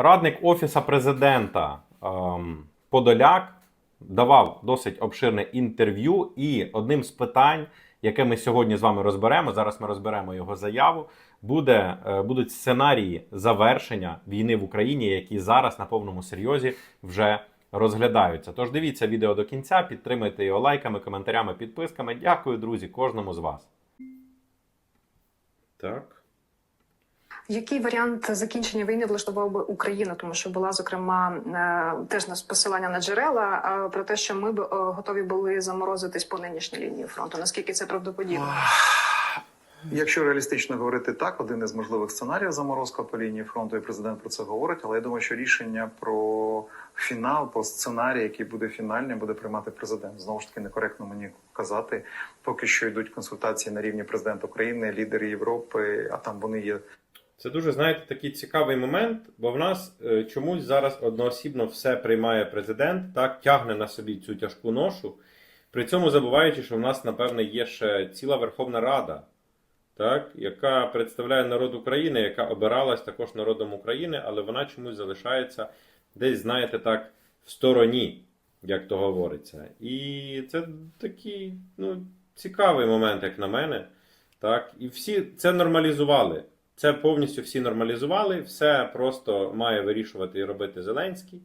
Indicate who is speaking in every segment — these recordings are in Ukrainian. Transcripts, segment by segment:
Speaker 1: Радник Офіса президента ем, Подоляк давав досить обширне інтерв'ю, і одним з питань, яке ми сьогодні з вами розберемо, зараз ми розберемо його заяву. Буде, е, будуть сценарії завершення війни в Україні, які зараз на повному серйозі вже розглядаються. Тож дивіться відео до кінця, підтримуйте його лайками, коментарями, підписками. Дякую, друзі, кожному з вас. Так.
Speaker 2: Який варіант закінчення війни влаштував би Україну? Тому що була зокрема е, теж нас посилання на джерела про те, що ми б е, готові були заморозитись по нинішній лінії фронту. Наскільки це правдоподібно?
Speaker 3: Якщо реалістично говорити так, один із можливих сценаріїв заморозка по лінії фронту, і президент про це говорить. Але я думаю, що рішення про фінал, по сценарію, який буде фінальним, буде приймати президент. Знову ж таки, некоректно мені казати. Поки що йдуть консультації на рівні президента України, лідери Європи, а там вони є
Speaker 1: Це дуже, знаєте, такий цікавий момент, бо в нас е, чомусь зараз одноосібно все приймає президент, так тягне на собі цю тяжку ношу, при цьому забуваючи, що в нас, напевне, є ще ціла Верховна Рада, так, яка представляє народ України, яка обиралась також народом України, але вона чомусь залишається десь, знаєте, так, в стороні, як то говориться. І це такий ну, цікавий момент, як на мене. Так, і всі це нормалізували. Це повністю всі нормалізували, все просто має вирішувати і робити Зеленський.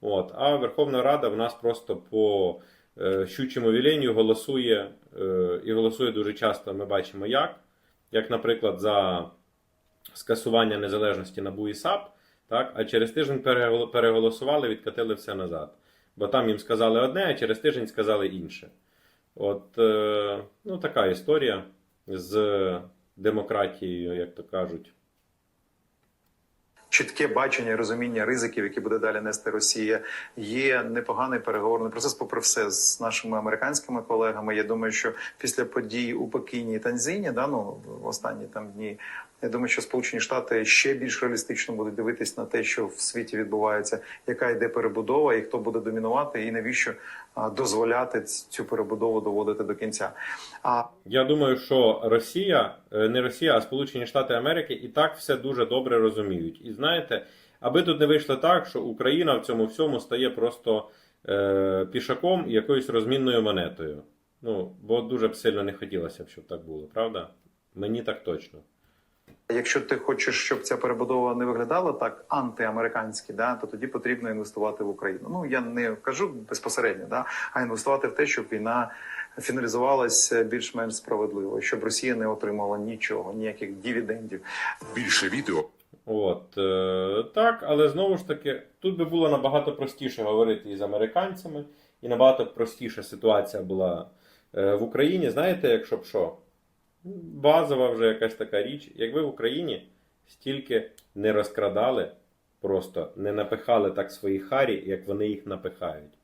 Speaker 1: От, а Верховна Рада в нас просто по е, щучому віленню голосує е, і голосує дуже часто. Ми бачимо як. Як, наприклад, за скасування незалежності НАБУ і САП, так, а через тиждень переголосували, відкатили все назад. Бо там їм сказали одне, а через тиждень сказали інше. От е, ну, така історія з демократією, як то кажуть.
Speaker 3: чітке бачення і розуміння ризиків, які буде далі нести Росія. Є непоганий переговорний процес, попри все, з нашими американськими колегами. Я думаю, що після подій у Пекіні і Танзіні, да, ну в останні там дні. Я думаю, що Сполучені Штати ще більш реалістично будуть дивитись на те, що в світі відбувається, яка йде перебудова, і хто буде домінувати, і навіщо дозволяти цю перебудову доводити до кінця. А
Speaker 1: Я думаю, що Росія, е, не Росія, а Сполучені Штати Америки і так все дуже добре розуміють. І знаєте, аби тут не вийшло так, що Україна в цьому всьому стає просто е, пішаком і якоюсь розмінною монетою. Ну, бо дуже б сильно не хотілося б, щоб так було, правда? Мені так точно.
Speaker 3: Якщо ти хочеш, щоб ця перебудова не виглядала так антиамериканськи, да, то тоді потрібно інвестувати в Україну. Ну я не кажу безпосередньо, да, а інвестувати в те, щоб війна фіналізувалася більш-менш справедливо, щоб Росія не отримала нічого, ніяких дивідендів.
Speaker 4: Більше відео
Speaker 1: От е, так, але знову ж таки, тут би було набагато простіше говорити із американцями, і набагато простіша ситуація була е, в Україні. Знаєте, якщо б що? Базова вже якась така річ. Якби в Україні стільки не розкрадали, просто не напихали так свої харі, як вони їх напихають.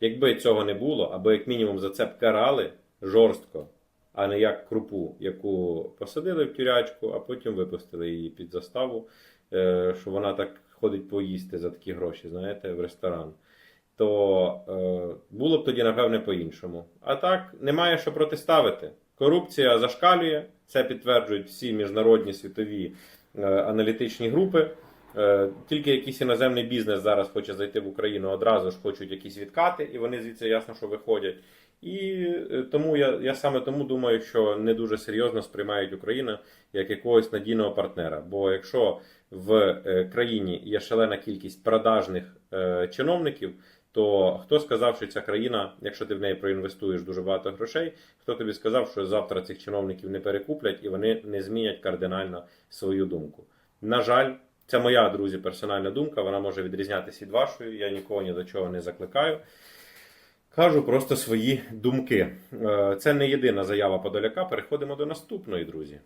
Speaker 1: Якби цього не було, або як мінімум за це б карали жорстко, а не як крупу, яку посадили в тюрячку, а потім випустили її під заставу, е, що вона так ходить поїсти за такі гроші, знаєте, в ресторан. То е, було б тоді, напевне, по-іншому. А так, немає що протиставити. Корупція зашкалює, це підтверджують всі міжнародні світові е, аналітичні групи. Е, Тільки якийсь іноземний бізнес зараз хоче зайти в Україну, одразу ж хочуть якісь відкати, і вони звідси ясно, що виходять. І е, тому я, я саме тому думаю, що не дуже серйозно сприймають Україну як якогось надійного партнера. Бо якщо в е, країні є шалена кількість продажних е, чиновників, то хто сказав, що ця країна, якщо ти в неї проінвестуєш дуже багато грошей, хто тобі сказав, що завтра цих чиновників не перекуплять і вони не змінять кардинально свою думку? На жаль, це моя друзі персональна думка. Вона може відрізнятися від вашої. Я нікого ні до чого не закликаю. Кажу просто свої думки. Е, Це не єдина заява Подоляка. Переходимо до наступної, друзі.